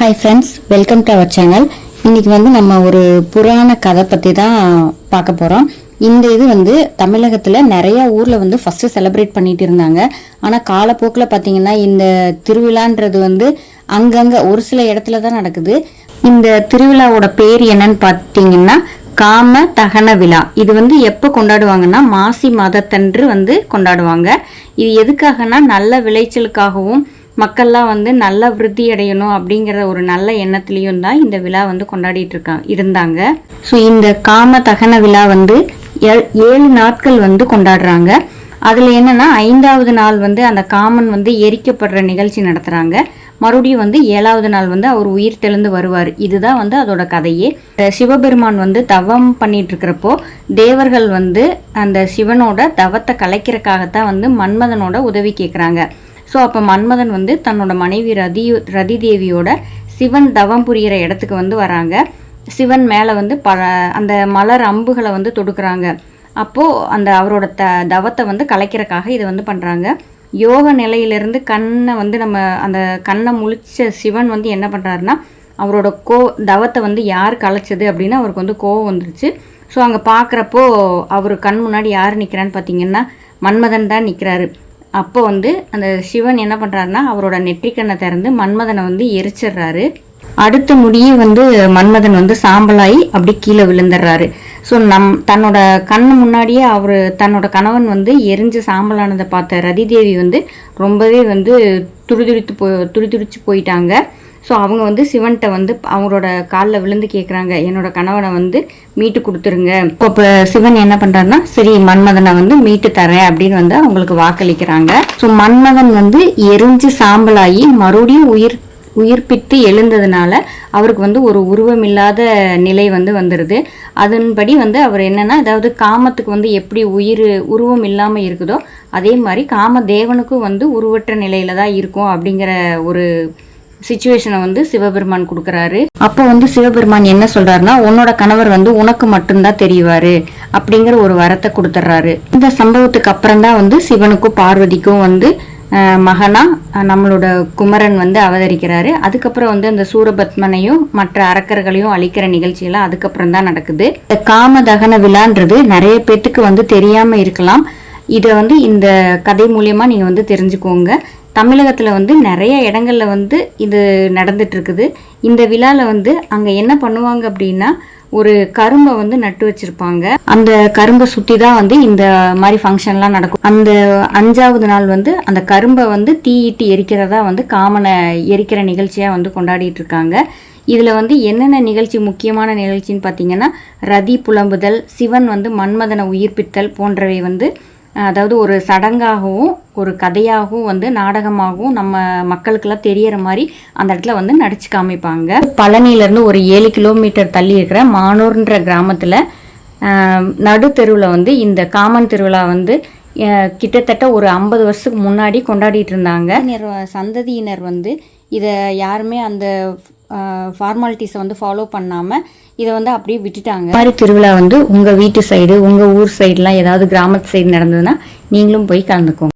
Hi friends welcome to our channel இன்றைக்கி வந்து நம்ம ஒரு புராண கதை பற்றி தான் பார்க்க போகிறோம் இந்த இது வந்து தமிழகத்தில் நிறையா ஊரில் வந்து ஃபஸ்ட்டு செலிப்ரேட் பண்ணிட்டு இருந்தாங்க. ஆனால் காலப்போக்கில் பார்த்தீங்கன்னா இந்த திருவிழான்றது வந்து அங்கங்கே ஒரு சில இடத்துல தான் நடக்குது. இந்த திருவிழாவோட பேர் என்னன்னு பார்த்தீங்கன்னா காம தகன விழா. இது வந்து எப்போ கொண்டாடுவாங்கன்னா மாசி மாதத்தன்று வந்து கொண்டாடுவாங்க. இது எதுக்காகனா நல்ல விளைச்சலுக்காகவும் மக்கள்லாம் வந்து நல்ல விருத்தி அடையணும் அப்படிங்கிற ஒரு நல்ல எண்ணத்துலேயும் தான் இந்த விழா வந்து கொண்டாடிட்டு இருக்காங்க இருந்தாங்க. ஸோ இந்த காம தகன விழா வந்து ஏழு நாட்கள் வந்து கொண்டாடுறாங்க. அதில் என்னென்னா ஐந்தாவது நாள் வந்து அந்த காமன் வந்து எரிக்கப்படுற நிகழ்ச்சி நடத்துகிறாங்க மறுபடியும் வந்து ஏழாவது நாள் வந்து அவர் உயிர் தெழுந்து வருவார். இதுதான் வந்து அதோட கதையே. சிவபெருமான் வந்து தவம் பண்ணிட்டு இருக்கிறப்போ தேவர்கள் வந்து அந்த சிவனோட தவத்தை கலைக்கிறதுக்காகத்தான் வந்து மன்மதனோட உதவி கேட்குறாங்க ஸோ அப்போ மன்மதன் வந்து தன்னோட மனைவி ரதி ரதி தேவியோட சிவன் தவம் புரிகிற இடத்துக்கு வந்து வராங்க. சிவன் மேலே வந்து ப அந்த மலர் அம்புகளை வந்து தொடுக்குறாங்க. அப்போது அந்த அவரோட த தவத்தை வந்து கலைக்கிறக்காக இதை வந்து பண்ணுறாங்க யோக நிலையிலிருந்து கண்ணை வந்து நம்ம அந்த கண்ணை முழிச்ச சிவன் வந்து என்ன பண்ணுறாருன்னா அவரோட கோ தவத்தை வந்து யார் கலைச்சது அப்படின்னு அவருக்கு வந்து கோவம் வந்துருச்சு. ஸோ அங்கே பார்க்குறப்போ அவர் கண் முன்னாடி யார் நிற்கிறான்னு பார்த்தீங்கன்னா மன்மதன் தான் நிற்கிறாரு அப்போ வந்து அந்த சிவன் என்ன பண்ணுறாருன்னா அவரோட நெற்றிக்கண்ணை திறந்து மன்மதனை வந்து எரிச்சிடுறாரு. அடுத்த முடியே வந்து மன்மதன் வந்து சாம்பலாகி அப்படி கீழே விழுந்துடுறாரு. ஸோ நம் தன்னோட கண்ணு முன்னாடியே அவர் தன்னோட கணவன் வந்து எரிஞ்சு சாம்பலானதை பார்த்த ரதிதேவி வந்து ரொம்பவே வந்து துடிதுடித்து போ துடிதுடிச்சு போயிட்டாங்க. ஸோ அவங்க வந்து சிவன்கிட்ட வந்து அவங்களோட காலில் விழுந்து கேட்குறாங்க என்னோட கணவனை வந்து மீட்டு கொடுத்துருங்க. இப்போ சிவன் என்ன பண்ணுறாருன்னா சரி மன்மதனை வந்து மீட்டு தரேன் அப்படின்னு வந்து அவங்களுக்கு வாக்களிக்கிறாங்க. ஸோ மன்மதன் வந்து எரிஞ்சு சாம்பலாகி மறுபடியும் உயிர் உயிர்ப்பித்து எழுந்ததுனால அவருக்கு வந்து ஒரு உருவமில்லாத நிலை வந்து வந்துடுது அதன்படி வந்து அவர் என்னென்னா அதாவது காமத்துக்கு வந்து எப்படி உயிர் உருவம் இல்லாமல் இருக்குதோ அதே மாதிரி காம தேவனுக்கும் வந்து உருவற்ற நிலையில தான் இருக்கும் அப்படிங்கிற ஒரு சுச்சுவேஷனை வந்து சிவபெருமான் கொடுக்குறாரு. அப்போ வந்து சிவபெருமான் என்ன சொல்றாருன்னா உன்னோட கணவர் வந்து உனக்கு மட்டும்தான் தெரியவாரு அப்படிங்கிற ஒரு வரத்தை கொடுத்துட்றாரு இந்த சம்பவத்துக்கு அப்புறம் தான் வந்து சிவனுக்கும் பார்வதிக்கும் வந்து மகனாக நம்மளோட குமரன் வந்து அவதரிக்கிறாரு. அதுக்கப்புறம் வந்து அந்த சூரபத்மனையும் மற்ற அரக்கர்களையும் அழிக்கிற நிகழ்ச்சியெல்லாம் அதுக்கப்புறம் தான் நடக்குது. இந்த காம தகன விழான்றது நிறைய பேர்த்துக்கு வந்து தெரியாமல் இருக்கலாம். இதை வந்து இந்த கதை மூலியமாக நீங்கள் வந்து தெரிஞ்சுக்கோங்க. தமிழகத்தில் வந்து நிறைய இடங்களில் வந்து இது நடந்துட்டு இருக்குது. இந்த விழாவில் வந்து அங்கே என்ன பண்ணுவாங்க அப்படின்னா ஒரு கரும்பை வந்து நட்டு வச்சிருப்பாங்க. அந்த கரும்பை சுற்றி தான் வந்து இந்த மாதிரி ஃபங்க்ஷன்லாம் நடக்கும். அந்த அஞ்சாவது நாள் வந்து அந்த கரும்பை வந்து தீயிட்டு எரிக்கிறதா வந்து காமனை எரிக்கிற நிகழ்ச்சியாக வந்து கொண்டாடிட்டு இருக்காங்க. இதில் வந்து என்னென்ன நிகழ்ச்சி முக்கியமான நிகழ்ச்சின்னு பார்த்தீங்கன்னா ரதி புலம்புதல் சிவன் வந்து மன்மதனை உயிர்ப்பித்தல் போன்றவை வந்து அதாவது ஒரு சடங்காகவும் ஒரு கதையாகவும் வந்து நாடகமாகவும் நம்ம மக்களுக்கெல்லாம் தெரியற மாதிரி அந்த இடத்துல வந்து நடிச்சு காமிப்பாங்க. பழனியிலேருந்து ஒரு ஏழு கிலோமீட்டர் தள்ளி இருக்கிற மானூர்ன்ற கிராமத்தில் நடு தெருவில் வந்து இந்த காமன் திருவிழா வந்து கிட்டத்தட்ட ஒரு ஐம்பது வருஷத்துக்கு முன்னாடி கொண்டாடிட்டு இருந்தாங்க. சந்ததியினர் வந்து இதை யாருமே அந்த ஃபார்மாலிட்டிஸை வந்து ஃபாலோ பண்ணாமல் இதை வந்து அப்படியே விட்டுட்டாங்க. மாதிரி திருவிழா வந்து உங்கள் வீட்டு சைடு உங்கள் ஊர் சைடுலாம் ஏதாவது கிராமத்து சைடு நடந்ததுன்னா நீங்களும் போய் கலந்துக்கோங்க.